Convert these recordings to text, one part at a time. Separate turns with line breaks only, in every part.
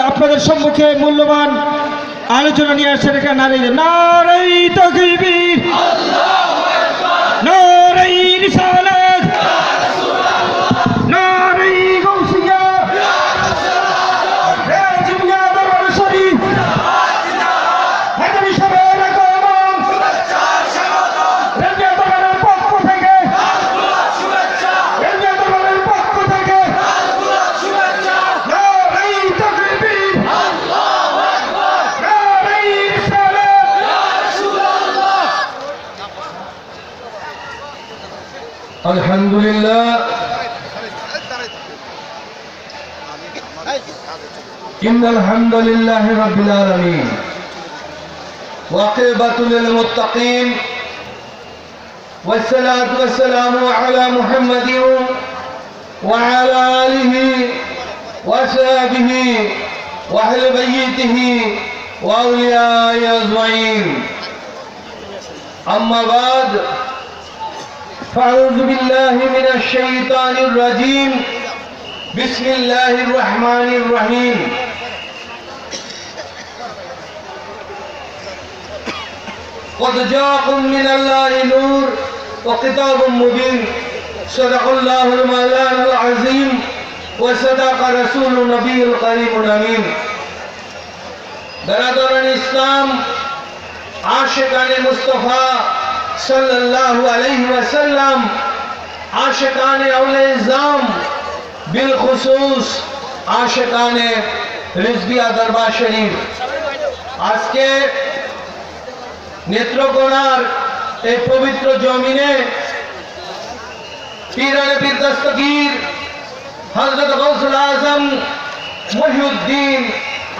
আপনাদের সম্মুখে মূল্যবান আলোচনা নিয়ে আসছেন এখানে নারী নারী তকবীর। নারী রিসালাত
الحمد لله إن الحمد لله رب العالمين. وعقبة للمتقين. والصلاة والسلام على محمد وعلى آله وأصحابه وأهل بيته وأولياء أجمعين. أما بعد فاعوذ باللہ من الشیطان الرجیم بسم اللہ الرحمن الرحیم قد جاکم من اللہ نور وقتاب مبین صدق اللہ المالان العظیم وصدق رسول نبی القریب الامین برادران اسلام، عاشقان مصطفیٰ সাল্লাল্লাহু আলাইহি ওয়াসাল্লাম, আশেকানে আউলে ইসলাম বিল খুসুস রিজবিয়া দরবার শরীফ। আজকে নেত্রকোনার এই পবিত্র জমিনে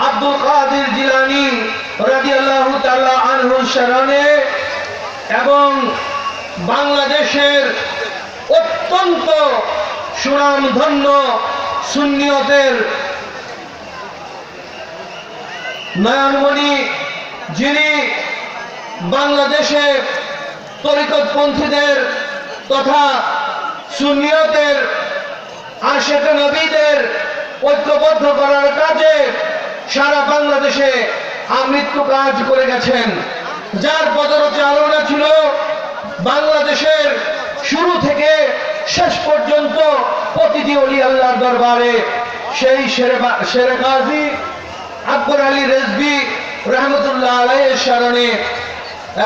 আব্দুল কাদের জিলানী রাদিয়াল্লাহু তাআলা আনহু শরণে এবং বাংলাদেশের অত্যন্ত সুনামধন্য সুন্নিয়তের নয়নমণি, যিনি বাংলাদেশে তরিকতপন্থীদের তথা সুন্নিয়তের আশেখ নবীদের ঐক্যবদ্ধ করার কাজে সারা বাংলাদেশে আমৃত্যু কাজ করে গেছেন। যার পদচালনা ছিল বাংলাদেশের শুরু থেকে শেষ পর্যন্ত প্রতিটি অলি আল্লাহর দরবারে সেই শেরে গাজী আকবর আলী রেজবি রহমতুল্লাহ আলাইয়ের স্মরণে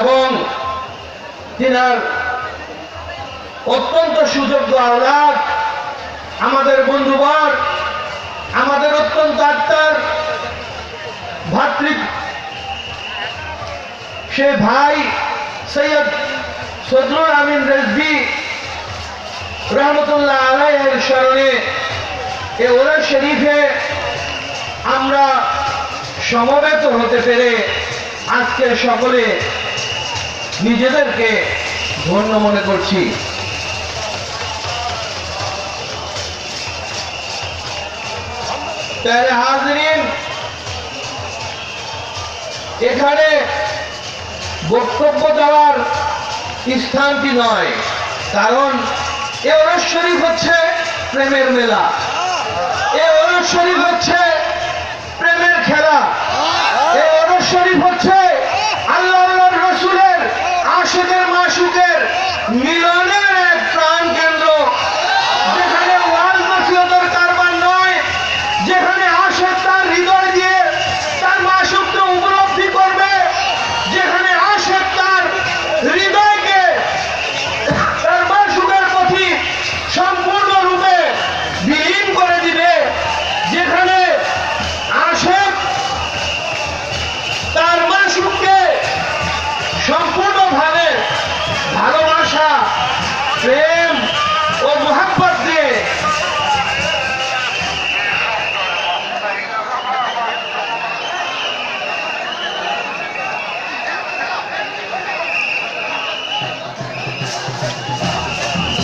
এবং তিনার অত্যন্ত সুযোগ্য আওলাদ, আমাদের বন্ধুবার, আমাদের অত্যন্ত আত্মার ভাতৃ সে ভাই সৈয়দ সদরুল আমিন রেজবি রহমতুল্লাহ আলাইয়ের স্মরণে এ ওরা শরীফে আমরা সমবেত হতে পেরে আজকে সকলে নিজেদেরকে ধন্য মনে করছি। প্যারে হাজরিন, এখানে বক্তব্য দেওয়ার স্থানটি নয়, কারণ এ শরীফ হচ্ছে প্রেমের মেলা। এ শরীফ হচ্ছে প্রেমের খেলা। এ শরীফ হচ্ছে আল্লাহ রসুলের আশুকের মাসুকের মিলনের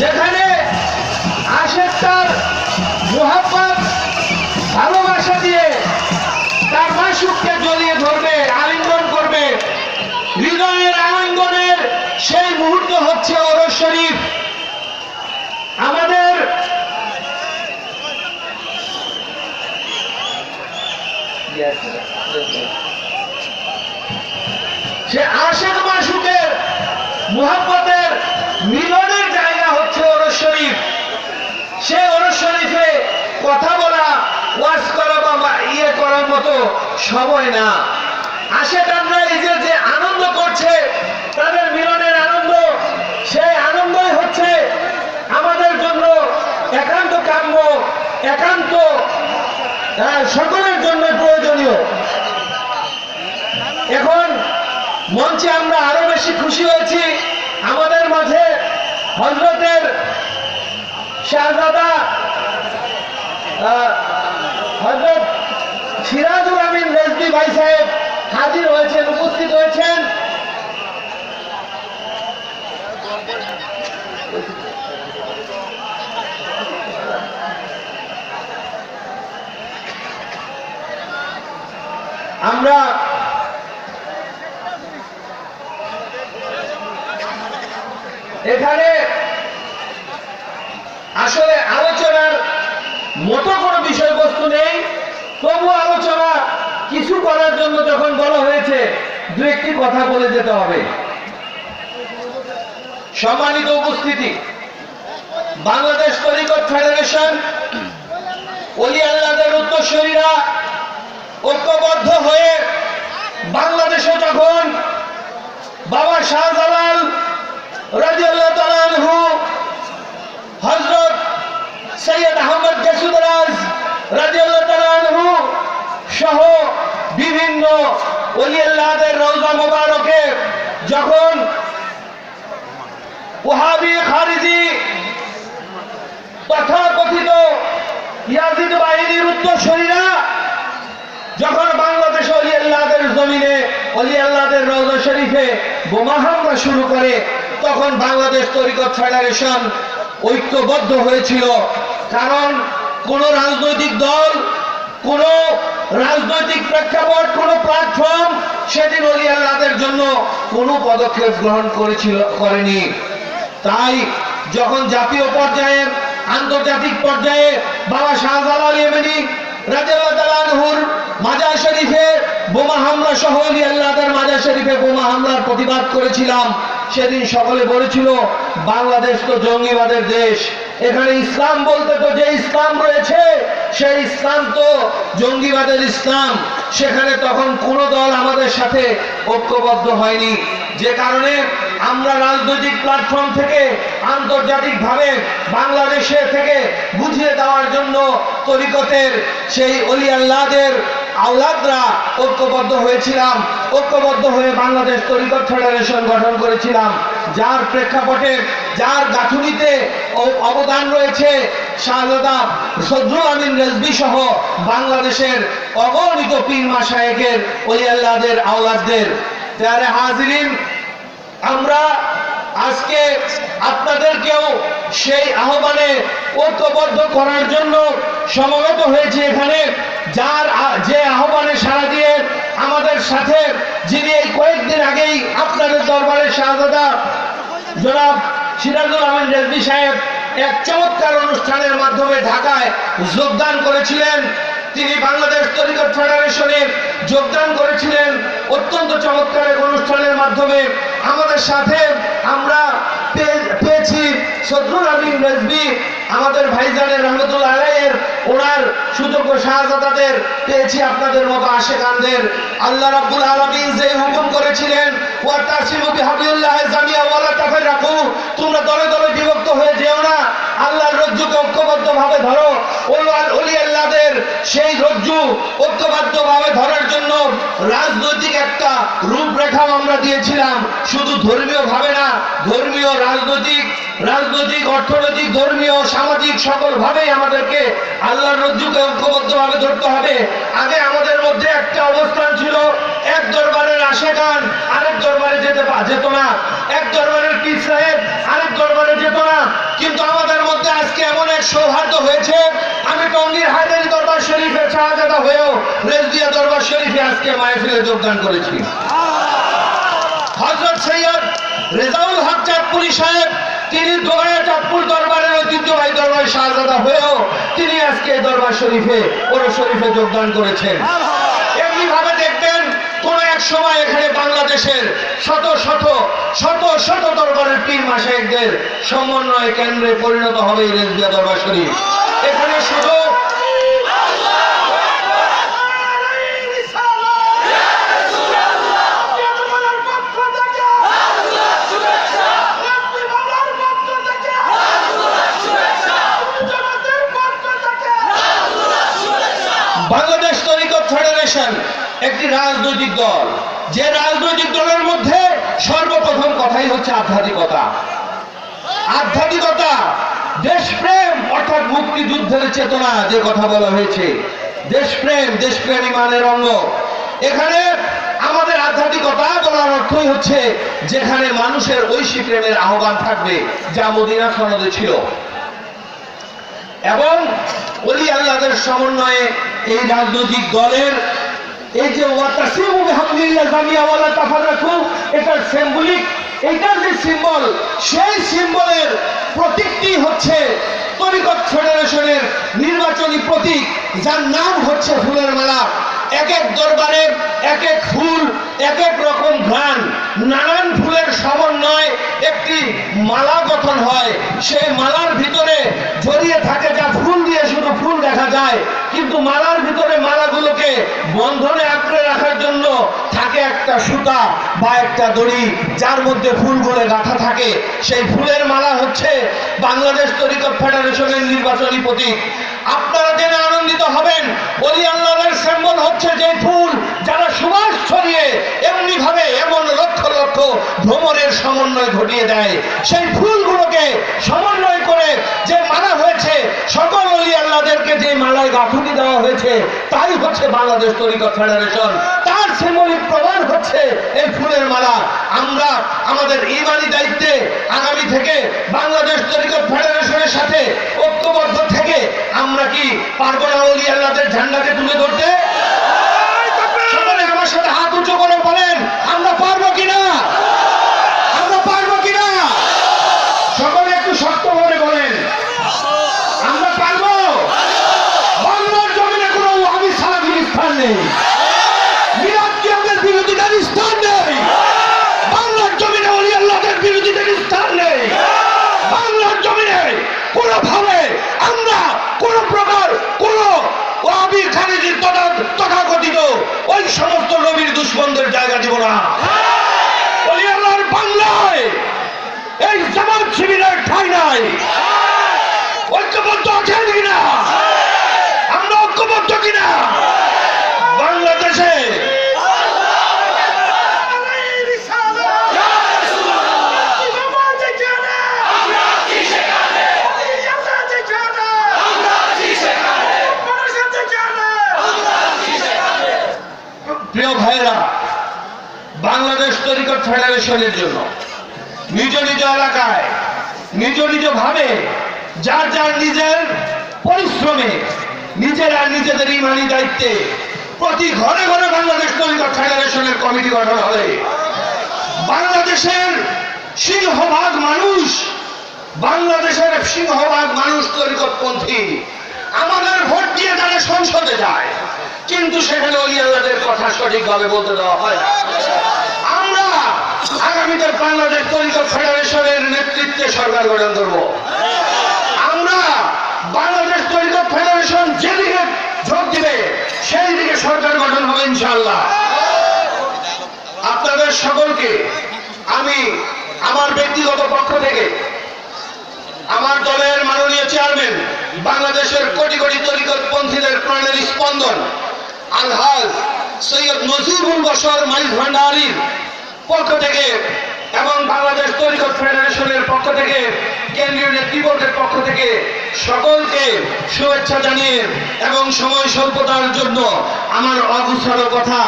যেখানে আশের তার মোহাম্মত ভালোবাসা দিয়ে তার মাসুককে জড়িয়ে ধরবে, আলিঙ্গন করবে। হৃদয়ের আলিঙ্গনের সেই মুহূর্ত হচ্ছে অরস শরীফ। আমাদের সে আশেখ মুহাব্বতের মিলনের জায়গা হচ্ছে ওরস শরীফ। সে ওরস শরীফে কথা বলা, ওয়াজ করা বা বা- ইয়ে করার মতো সময় না। আশেকানরা এই যে যে আনন্দ করছে, তাদের মিলনের আনন্দ, সেই আনন্দই হচ্ছে আমাদের জন্য একান্ত কাম্য, একান্ত সকলের জন্য প্রয়োজনীয় এখন মঞ্চে আমরা আরও বেশি খুশি হয়েছি। আমাদের মাঝে হজরতের শাহজাদা হজরত সিরাজুল আমিন রেজবি ভাই সাহেব হাজির হয়েছেন, উপস্থিত হয়েছেন। আমরা এখানে আসলে আলোচনার মতো কোনো বিষয়বস্তু নেই। তবু আলোচনা কিছু করার জন্য যখন বলা হয়েছে, দু একটি কথা বলে যেতে হবে। সম্মানিত উপস্থিতি, বাংলাদেশ তরিকত ফেডারেশন অলি আল্লাদের উত্তরসূরীরা ঐক্যবদ্ধ হয়ে বাংলাদেশে যখন বাবা শাহজালাল রাজিয়াল্লাহ তালানহু হজরত সৈয়দ আহমদ গেসুদরাজ রাজিয়াল্লাহ তালানহু সহ বিভিন্ন অলিয়াল্লাহদের রওজা বাহিনীর উত্তরসূরীরা যখন বাংলাদেশ অলি আল্লাহদের জমিনে অলি আল্লাহদের রওজা শরীফে বোমা হামলা শুরু করে তখন বাংলাদেশ তরিকত ফেডারেশন ঐক্যবদ্ধ হয়েছিল। কারণ কোন রাজনৈতিক দল, কোন রাজনৈতিক প্রেক্ষাপট, কোন প্ল্যাটফর্ম সেদিন অলি আল্লাহদের জন্য কোনো পদক্ষেপ গ্রহণ করেছিল, করেনি। তাই যখন জাতীয় পর্যায়ে, আন্তর্জাতিক পর্যায়ে বাবা শাহজালাল ইয়েমেনি রাজিয়াল্লাহু মাজার শরীফে বোমা হামলা সহ অলি আল্লাহদের মাজার শরীফে বোমা হামলার প্রতিবাদ করেছিলাম। সেদিন সকলে বলেছিল, বাংলাদেশ তো জঙ্গিবাদের দেশ। এখানে ইসলাম বলতে তো যে ইসলাম রয়েছে, সেই ইসলাম তো জঙ্গিবাদের ইসলাম। সেখানে তখন কোনো দল আমাদের সাথে ঐক্যবদ্ধ হয়নি। যে কারণে আমরা রাজনৈতিক প্ল্যাটফর্ম থেকে, আন্তর্জাতিকভাবে বাংলাদেশে থেকে বুঝিয়ে দেওয়ার জন্য তরিকতের সেই অলি আল্লাহদের আওলাদরা ঐক্যবদ্ধ হয়েছিলাম। ঐক্যবদ্ধ হয়ে বাংলাদেশ তরিকত ফেডারেশন গঠন করেছিলাম। যার প্রেক্ষাপটে, যার গাঁথুনিতে অবদান রয়েছে শাহজাদা সদরুল আমিন রেজবি সহ বাংলাদেশের অগণিত পীর মাসায়েকের অলি আল্লাহদের, আওলাদদের। তারে হাজিরিন, আমরা আজকে আপনাদেরকেও সেই আহ্বানে ঐক্যবদ্ধ করার জন্য সমবেত হয়েছে এখানে, যার যে আহ্বানে সাড়া দিয়ে আমাদের সাথে, যিনি এই কয়েকদিন আগেই আপনাদের দরবারে শাহজাদা জনাব সিরাজুল আহমেদ রেজবি সাহেব এক চমৎকার অনুষ্ঠানের মাধ্যমে ঢাকায় যোগদান করেছিলেন। তিনি বাংলাদেশ তরিকত ফেডারেশনে যোগদান করেছিলেন। অত্যন্ত চমৎকার এক অনুষ্ঠানের মাধ্যমে। আমাদের সাথে আমরা পেয়েছি। সদরুল আমিন রেজবি আমাদের ভাইজানের রহমতুল্লাহ আলাইয়ের ওনার সুযোগ্য শাহজাদাদের পেয়েছি আপনাদের মতো আশেকানদের। আল্লাহ রাব্বুল আলামিন যে হুকুম করেছিলেন ওয়া তাসিমু বিহাবিল্লাহ জামিয়া ওয়ালা তাফাররাকু, তোমরা দলে দলে বিভক্ত হয়ে যেও না। আল্লাহর রজ্জুকে ঐক্যবদ্ধভাবে ধরো। অলি আল্লাহদের সেই রজ্জু ঐক্যবদ্ধভাবে ধরার জন্য রাজনৈতিক একটা রূপরেখাও আমরা দিয়েছিলাম। শুধু ধর্মীয় ভাবে না, ধর্মীয় রাজনৈতিক রাজনৈতিক, অর্থনৈতিক, ধর্মীয়, সামাজিক সকল ভাবেই আমাদেরকে আল্লাহর রজ্জুকে ঐক্যবদ্ধভাবে ধরতে হবে। আগে আমাদের মধ্যে একটা অবস্থান ছিল, এক দরবারের আশেকান আরেক দরবারে যেতে যেত না। এক দরবারের পীর সাহেব আরেক দরবারে যেত না। কিন্তু আমাদের মধ্যে আজকে এমন এক সৌহার্দ্য হয়েছে, আমি টঙ্গীর হায়দারি দরবার শরীফের শাহজাদা হয়েও রেজদিয়া দরবার শরীফে আজকে মাহফিলে যোগদান করেছি। হজরত সৈয়দ রেজাউল হক চাঁদপুরি সাহেব, তিনি দোগায়া চাঁদপুর দরবারের ঐতিহ্যবাহী দরবার শাহজাদা হয়েও তিনি আজকে দরবার শরীফে, ওর শরীফে যোগদান করেছেন। এমনি ভাবে দেখবেন কোন এক সময় এখানে বাংলাদেশের শত শত শত শত দরবারের পীর মাসায়কদের সমন্বয় কেন্দ্রে পরিণত হবে রেজবিয়া দরবার শরীফ। এখানে শুধু একটি রাজনৈতিক দল। যে রাজনৈতিক দলের মধ্যে সর্বপ্রথম কথাই হচ্ছে আধ্যাত্মিকতা। আধ্যাত্মিকতা, দেশপ্রেম, অর্থাৎ মুক্তিযুদ্ধের চেতনা যে কথা বলা হয়েছে। দেশপ্রেম দেশপ্রেম ইমানের অঙ্গ। এখানে আমাদের আধ্যাত্মিকতা বলার অর্থই হচ্ছে যেখানে মানুষের ঐশী প্রেমের আহ্বান থাকবে, যা মদিনা সনদে ছিল। এবং অলি আল্লাহদের সমন্বয়ে এই রাজনৈতিক দলের এই যে ওয়াতাসিমু বিহামদিল্লাহ জামিয়া ওয়ালা তাফাররাকু, এটার সিম্বলিক এটার যে সিম্বল সেই সিম্বলের প্রতীকটি হচ্ছে তরিকত ফেডারেশনের নির্বাচনী প্রতীক, যার নাম হচ্ছে ফুলের মালা। এক এক দরবারের এক এক ফুল এক এক রকম ঘ্রাণ। নানান ফুলের সমন্বয় একটি মালা গঠন হয়। সেই মালার ভিতরে জড়িয়ে থাকে যা ফুল দিয়ে শুধু ফুল দেখা যায়। কিন্তু মালার ভিতরে মালাগুলোকে বন্ধনে আঁকড়ে রাখার জন্য থাকে একটা সুতা বা একটা দড়ি, যার মধ্যে ফুলগুলো গাঁথা থাকে। সেই ফুলের মালা হচ্ছে বাংলাদেশ তরিকত ফেডারেশনের নির্বাচনী প্রতীক। আপনারা জেনে আনন্দিত হবেন। অলি আল্লাহের সিম্বল হচ্ছে যে ফুল যারা সুবাস ছড়িয়ে এমনি ভাবে এমন লক্ষ লক্ষ ভ্রমণের সমন্বয় ঘটিয়ে দেয়। সেই ফুলগুলোকে সমন্বয় করে যে মালা হয়েছে, সকল অলি আল্লাহদেরকে যে মালায় গাঁথুনি দেওয়া হয়েছে, তাই হচ্ছে বাংলাদেশ তরিকত ফেডারেশন। তার সিম্বলিক প্রমাণ হচ্ছে এই ফুলের মালা। আমরা আমাদের ইমানি দায়িত্বে আগামী থেকে বাংলাদেশ তরিকত ফেডারেশনের সাথে ঐক্যবদ্ধ থেকে আমরা কি পারব না অলি আল্লাহদের ঝান্ডাকে তুলে ধরতে? আমার সাথে হাত উঁচু করে বলেন, আমরা পারব কিনা? আমরা পারব কিনা? সকলে একটু শক্ত করে বলেন, আমরা পারব? বাংলার জমিনে কোনো আমি নেই। মিরাজ কিয়ামের বিরোধীদের স্থান নেই বাংলার জমিনে অলি আল্লাহদের বিরোধীদের স্থান নেই বাংলার জমিনে কোনো ভাবে আমরা কোন প্রকার কোন ওয়াহাবি খারিজির তথা তথাকথিত ওই সমস্ত নবীর দুশ্মনদের জায়গা দিব না অলি আল্লাহর বাংলায় এই জামাত শিবিরের ঠাই নাই ঐক্যবদ্ধ আছেন কিনা আমরা ঐক্যবদ্ধ কিনা বাংলাদেশে প্রিয় ভাইরা বাংলাদেশ তরিকত ফেডারেশনের জন্য। নিজ নিজ এলাকায়, নিজ নিজ ভাবে, যার যার নিজের পরিশ্রমে, নিজেরা নিজেদের ইমানি দায়িত্বে প্রতি ঘরে ঘরে বাংলাদেশ তরিকত ফেডারেশনের কমিটি গঠন হবে। বাংলাদেশের সিংহভাগ মানুষ, বাংলাদেশের সিংহভাগ মানুষ তরিকতপন্থী আমাদের ভোট দিয়ে তারা সংসদে যায়, কিন্তু সেখানে আল্লাহদের কথা সঠিকভাবে বলতে দেওয়া হয় না। আগামীতে বাংলাদেশ তরিকত ফেডারেশনের নেতৃত্বে সরকার গঠন করব। আমরা বাংলাদেশ তরিকত ফেডারেশন যেদিকে যোগ দিবে সেই দিকে সরকার গঠন হবে ইনশাআল্লাহ। আপনাদের সকলকে আমি আমার ব্যক্তিগত পক্ষ থেকে আমার দলের মাননীয় চেয়ারম্যান, বাংলাদেশের কোটি কোটি তরিকত পন্থীদের প্রাণের স্পন্দন, আলহাজ সৈয়দ নজিবুল বসর মাইজ ভান্ডারির পক্ষ থেকে এবং বাংলাদেশ তরিকত ফেডারেশনের পক্ষ থেকে, কেন্দ্রীয় নেতৃবর্গের পক্ষ থেকে সকলকে শুভেচ্ছা জানিয়ে এবং সময় স্বল্পতার জন্য আমার অগুছালো কথা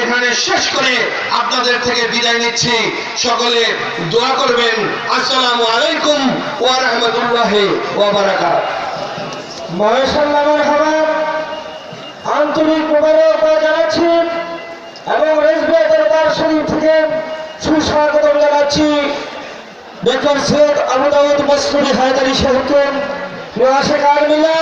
এখানে শেষ করে আপনাদের থেকে বিদায় নিচ্ছি। সকলে দোয়া করবেন। আসসালামু আলাইকুম ওয়া রাহমাতুল্লাহি ওয়া
আন্তরিক জানাচ্ছি এবং রেজবে সুস্বাগতম জানাচ্ছি। ডক্টর সৈয়দ আবু দাউদ হায়দারি সাহেবকে। নওয়াশেখ আলমিলা